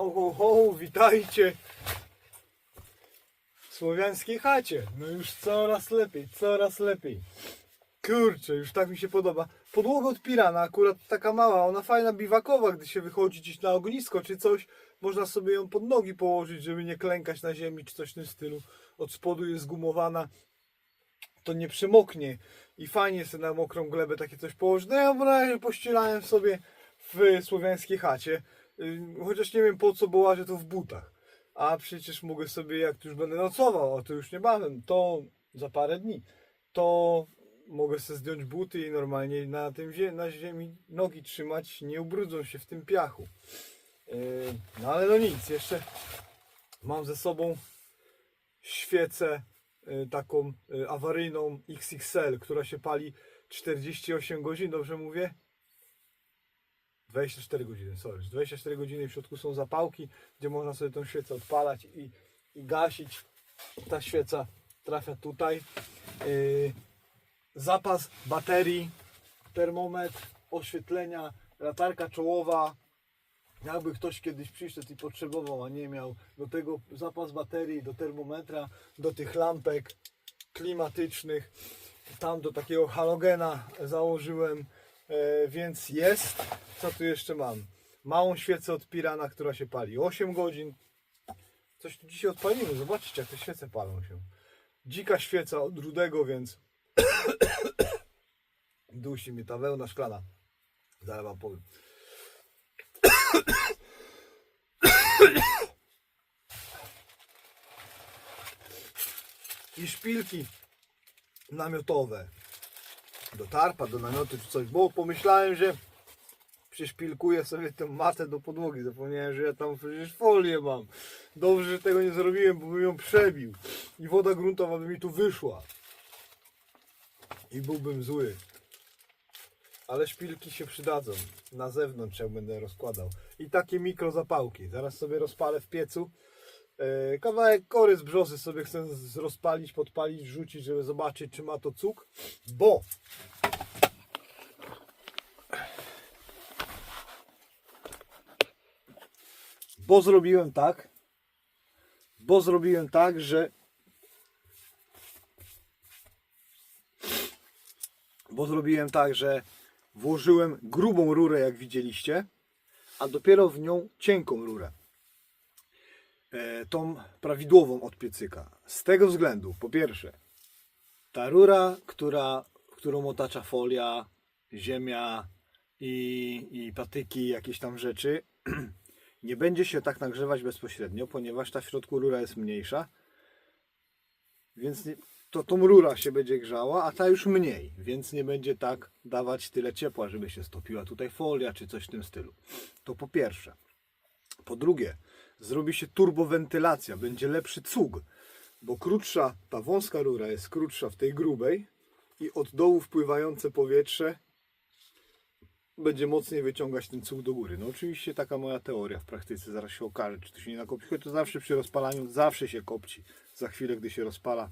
Ho, ho, ho, witajcie w słowiańskiej chacie. No już coraz lepiej, coraz lepiej. Kurczę, już tak mi się podoba. Podłoga odpirana, akurat taka mała, ona fajna biwakowa, gdy się wychodzi gdzieś na ognisko czy coś. Można sobie ją pod nogi położyć, żeby nie klękać na ziemi czy coś w tym stylu. Od spodu jest zgumowana, to nie przemoknie i fajnie sobie na mokrą glebę takie coś położyć. No ja w pościelałem sobie w słowiańskiej chacie, chociaż nie wiem po co, bo łażę tu w butach. A przecież mogę sobie, jak już będę nocował, a to już niebawem, to za parę dni, to mogę sobie zdjąć buty i normalnie na tym zie- na ziemi nogi trzymać, nie ubrudzą się w tym piachu. Yy, No ale no nic, jeszcze mam ze sobą świecę y, taką y, awaryjną XXL, która się pali 48 godzin, dobrze mówię? 24 godziny, sorry. 24 godziny w środku są zapałki, gdzie można sobie tą świecę odpalać i, i gasić. Ta świeca trafia tutaj. Yy, zapas baterii, termometr, oświetlenia, latarka czołowa. Jakby ktoś kiedyś przyszedł i potrzebował, a nie miał, do tego zapas baterii, do termometra, do tych lampek klimatycznych. Tam do takiego halogena założyłem, e, więc jest. Co tu jeszcze mam? Małą świecę od Pirana, która się pali 8 godzin. Coś tu dzisiaj odpalimy, zobaczcie jak te świece palą się. Dzika świeca od Rudego, więc dusi mnie ta wełna szklana. Zaraz wam powiem. I szpilki namiotowe. Do tarpa, do namiotu czy coś. Bo pomyślałem, że przyszpilkuję sobie tę matę do podłogi. Zapomniałem, że ja tam przecież folię mam. Dobrze, że tego nie zrobiłem, bo bym ją przebił. I woda gruntowa by mi tu wyszła. I byłbym zły. Ale szpilki się przydadzą. Na zewnątrz jak będę rozkładał. I takie mikrozapałki. Zaraz sobie rozpalę w piecu. E, Kawałek kory z brzozy sobie chcę rozpalić, podpalić, wrzucić, żeby zobaczyć, czy ma to cuk. Bo bo zrobiłem tak, bo zrobiłem tak, że bo zrobiłem tak, że włożyłem grubą rurę, jak widzieliście, a dopiero w nią cienką rurę. E, tą prawidłową od piecyka. Z tego względu, po pierwsze, ta rura, która, którą otacza folia, ziemia i, i patyki, jakieś tam rzeczy, nie będzie się tak nagrzewać bezpośrednio, ponieważ ta w środku rura jest mniejsza. Więc nie, to tą rura się będzie grzała, a ta już mniej, więc nie będzie tak dawać tyle ciepła, żeby się stopiła tutaj folia czy coś w tym stylu. To po pierwsze. Po drugie, zrobi się turbowentylacja, będzie lepszy cug, bo krótsza, ta wąska rura jest krótsza w tej grubej i od dołu wpływające powietrze będzie mocniej wyciągać ten cug do góry. No oczywiście taka moja teoria w praktyce, zaraz się okaże, czy to się nie nakopci, choć to zawsze przy rozpalaniu, zawsze się kopci. Za chwilę, gdy się rozpala,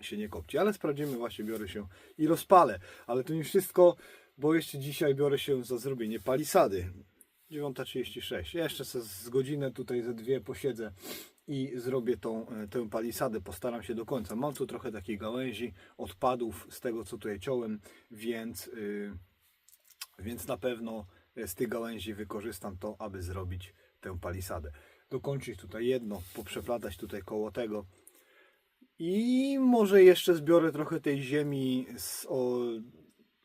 się nie kopci, ale sprawdzimy, właśnie biorę się i rozpalę. Ale to nie wszystko, bo jeszcze dzisiaj biorę się za zrobienie palisady. 9.36. Jeszcze z godzinę tutaj ze dwie posiedzę i zrobię tą, e, tę palisadę. Postaram się do końca. Mam tu trochę takich gałęzi, odpadów z tego, co tutaj ciąłem, więc, yy, więc na pewno z tych gałęzi wykorzystam to, aby zrobić tę palisadę. Dokończyć tutaj jedno, poprzeplatać tutaj koło tego. I może jeszcze zbiorę trochę tej ziemi z o,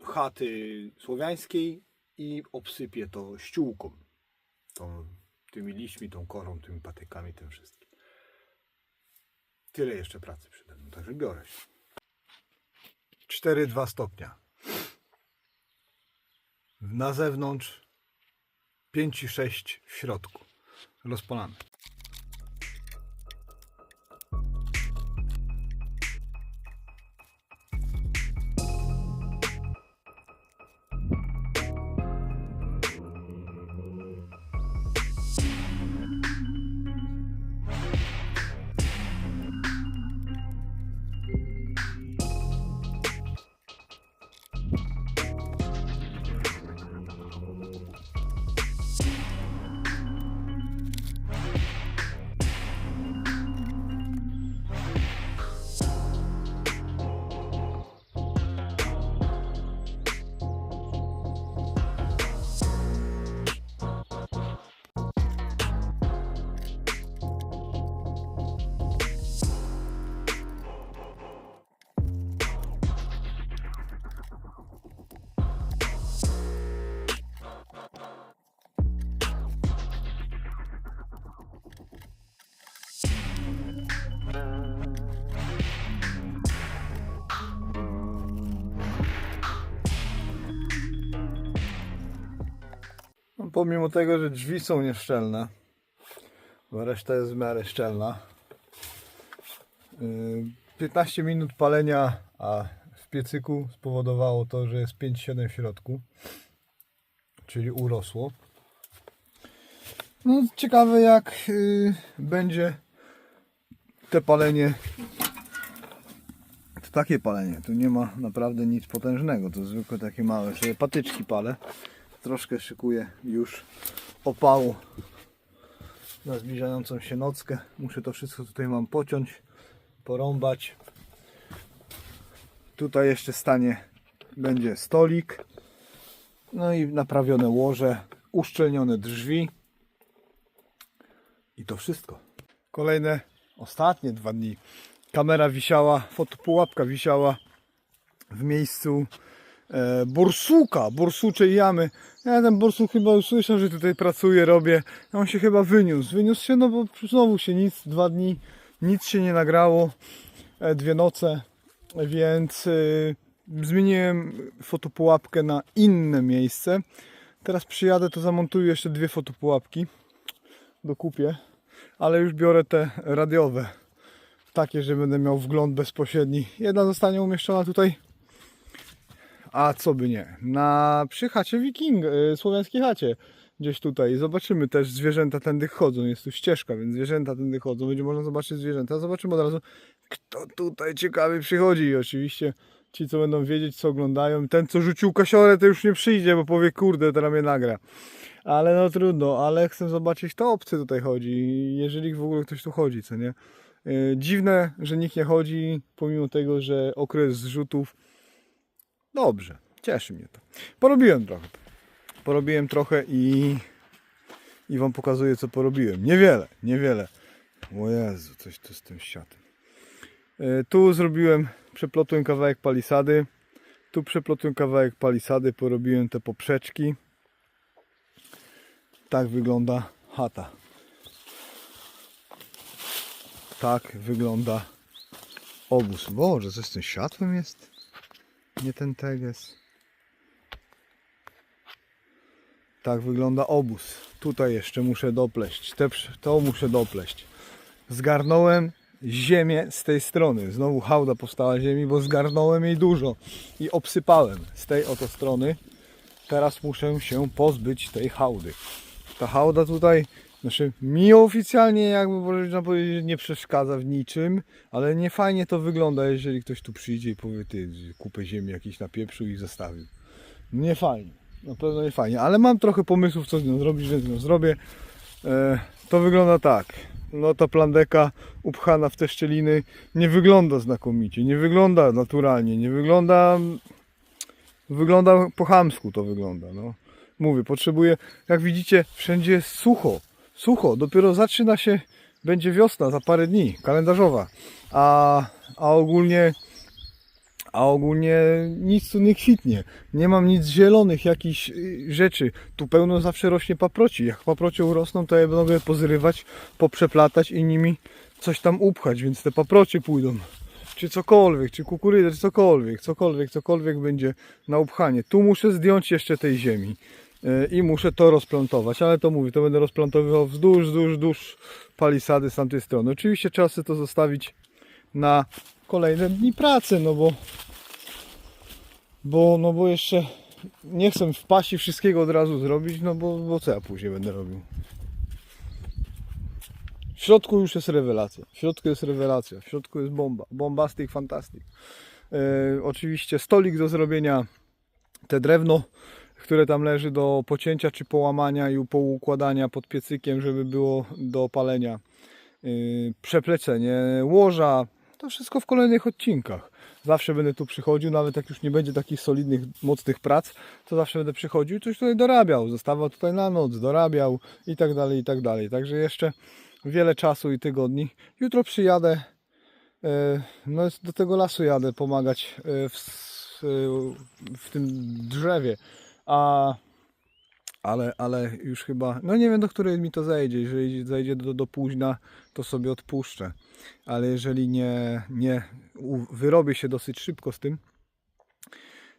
chaty słowiańskiej i obsypię to ściółką. Tą, tymi liśćmi, tą korą, tymi patykami, tym wszystkim. Tyle jeszcze pracy przede mną, także biorę się. 4,2 stopnia. Na zewnątrz 5,6 w środku. Rozpalamy. Pomimo tego, że drzwi są nieszczelne, bo reszta jest w miarę szczelna, yy, 15 minut palenia, a w piecyku spowodowało to, że jest 5,7 w środku, czyli urosło. No, ciekawe jak yy, będzie te palenie. To takie palenie, tu nie ma naprawdę nic potężnego, to zwykłe takie małe, sobie patyczki palę. Troszkę szykuję już opału na zbliżającą się nockę. Muszę to wszystko tutaj mam pociąć, porąbać. Tutaj jeszcze stanie będzie stolik. No i naprawione łoże, uszczelnione drzwi. I to wszystko. Kolejne, ostatnie dwa dni. Kamera wisiała, fotopułapka wisiała w miejscu borsuka, borsuczej jamy. Ja ten borsuk chyba usłyszał, że tutaj pracuję, robię. A On się chyba wyniósł. Wyniósł się, no bo znowu się nic, dwa dni, nic się nie nagrało. E, dwie noce, więc e, zmieniłem fotopułapkę na inne miejsce. Teraz przyjadę, to zamontuję jeszcze dwie fotopułapki. Dokupię, ale już biorę te radiowe. Takie, że będę miał wgląd bezpośredni. Jedna zostanie umieszczona tutaj a co by nie? Na przy chacie Wiking, y, słowiańskiej chacie. Gdzieś tutaj. Zobaczymy też zwierzęta tędy chodzą. Jest tu ścieżka, więc zwierzęta tędy chodzą. Będzie można zobaczyć zwierzęta. Zobaczymy od razu, kto tutaj ciekawy przychodzi. I oczywiście ci, co będą wiedzieć, co oglądają. Ten, co rzucił kasiorę, to już nie przyjdzie, bo powie, kurde, teraz mnie nagra. Ale no trudno, ale chcę zobaczyć, to obcy tutaj chodzi. Jeżeli w ogóle ktoś tu chodzi, co nie? Y, Dziwne, że nikt nie chodzi, pomimo tego, że okres zrzutów Dobrze, cieszy mnie to. Porobiłem trochę. Porobiłem trochę i, i Wam pokazuję, co porobiłem. Niewiele, niewiele. O Jezu, coś tu z tym światem. E, Tu zrobiłem, przeplotłem kawałek palisady. Tu przeplotłem kawałek palisady, porobiłem te poprzeczki. Tak wygląda chata. Tak wygląda obóz. Boże, coś z tym światłem jest? Nie ten teges. Tak wygląda obóz. Tutaj jeszcze muszę dopleść. Te, to muszę dopleść. Zgarnąłem ziemię z tej strony. Znowu hałda powstała ziemi, bo zgarnąłem jej dużo. I obsypałem z tej oto strony. Teraz muszę się pozbyć tej hałdy. Ta hałda tutaj, znaczy mi oficjalnie jakby można powiedzieć nie przeszkadza w niczym, ale nie fajnie to wygląda, jeżeli ktoś tu przyjdzie i powie, ty kupę ziemi jakiś na pieprzu i zostawił. Nie fajnie, na pewno nie fajnie, ale mam trochę pomysłów co z nią zrobić, więc ją zrobię. E, to wygląda tak. No ta plandeka upchana w te szczeliny nie wygląda znakomicie, nie wygląda naturalnie, nie wygląda wygląda po chamsku to wygląda, no. Mówię, potrzebuję, jak widzicie, wszędzie jest sucho, sucho, dopiero zaczyna się, będzie wiosna za parę dni, kalendarzowa, a, a ogólnie, a ogólnie nic tu nie kwitnie, nie mam nic zielonych jakichś y, rzeczy, tu pełno zawsze rośnie paproci, jak paprocie urosną, to ja będę pozrywać, poprzeplatać i nimi coś tam upchać, więc te paprocie pójdą. Czy cokolwiek, czy kukurydzę, czy cokolwiek, cokolwiek, cokolwiek będzie na upchanie. Tu muszę zdjąć jeszcze tej ziemi i muszę to rozplantować, ale to mówię, to będę rozplantowywał wzdłuż, wzdłuż, wzdłuż palisady z tamtej strony. Oczywiście trzeba sobie to zostawić na kolejne dni pracy, no bo bo, no bo jeszcze nie chcę wpaść i wszystkiego od razu zrobić, no bo, bo co ja później będę robił. W środku już jest rewelacja. W środku jest rewelacja. W środku jest bomba. Bombastic, fantastic. E, oczywiście stolik do zrobienia. Te drewno, które tam leży do pocięcia czy połamania i poukładania pod piecykiem, żeby było do palenia. E, przeplecenie łoża. To wszystko w kolejnych odcinkach. Zawsze będę tu przychodził, nawet jak już nie będzie takich solidnych, mocnych prac, to zawsze będę przychodził i coś tutaj dorabiał. Zostawał tutaj na noc, dorabiał i tak dalej, i tak dalej. Także jeszcze wiele czasu i tygodni. Jutro przyjadę, e, no do tego lasu jadę pomagać e, w, w tym drzewie, a ale, ale już chyba, no nie wiem do której mi to zejdzie, jeżeli zejdzie do, do późna, to sobie odpuszczę, ale jeżeli nie, nie wyrobię się dosyć szybko z tym,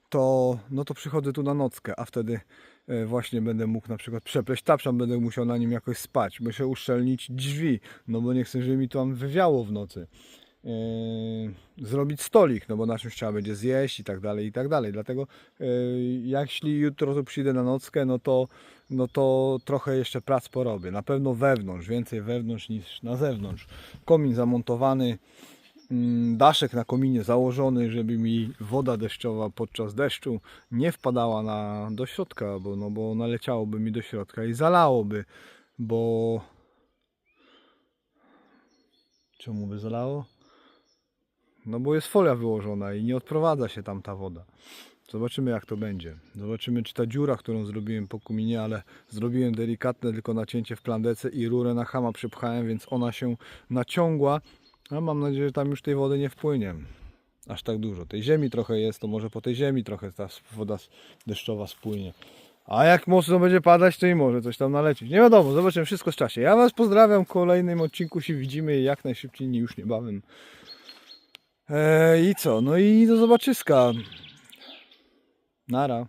to, no to przychodzę tu na nockę, a wtedy e, właśnie będę mógł na przykład przepleść tapszan, będę musiał na nim jakoś spać, muszę uszczelnić drzwi, no bo nie chcę, żeby mi tam wywiało w nocy. Yy, zrobić stolik, no bo na czymś trzeba będzie zjeść i tak dalej, i tak dalej. Dlatego yy, jeśli jutro tu przyjdę na nockę, no to, no to trochę jeszcze prac porobię. Na pewno wewnątrz, więcej wewnątrz niż na zewnątrz. Komin zamontowany, mm, daszek na kominie założony, żeby mi woda deszczowa podczas deszczu nie wpadała na, do środka, bo, no bo naleciałoby mi do środka i zalałoby, bo... Czemu by zalało? No bo jest folia wyłożona i nie odprowadza się tam ta woda. Zobaczymy jak to będzie. Zobaczymy czy ta dziura, którą zrobiłem po kuminie, ale zrobiłem delikatne tylko nacięcie w plandece i rurę na hama przypchałem, więc ona się naciągła. A mam nadzieję, że tam już tej wody nie wpłynie. Aż tak dużo. Tej ziemi trochę jest, to może po tej ziemi trochę ta woda deszczowa spłynie. A jak mocno będzie padać, to i może coś tam nalecieć. Nie wiadomo, zobaczymy wszystko w czasie. Ja Was pozdrawiam w kolejnym odcinku się widzimy jak najszybciej, już niebawem. Eee, I co? No i do zobaczyska. Nara.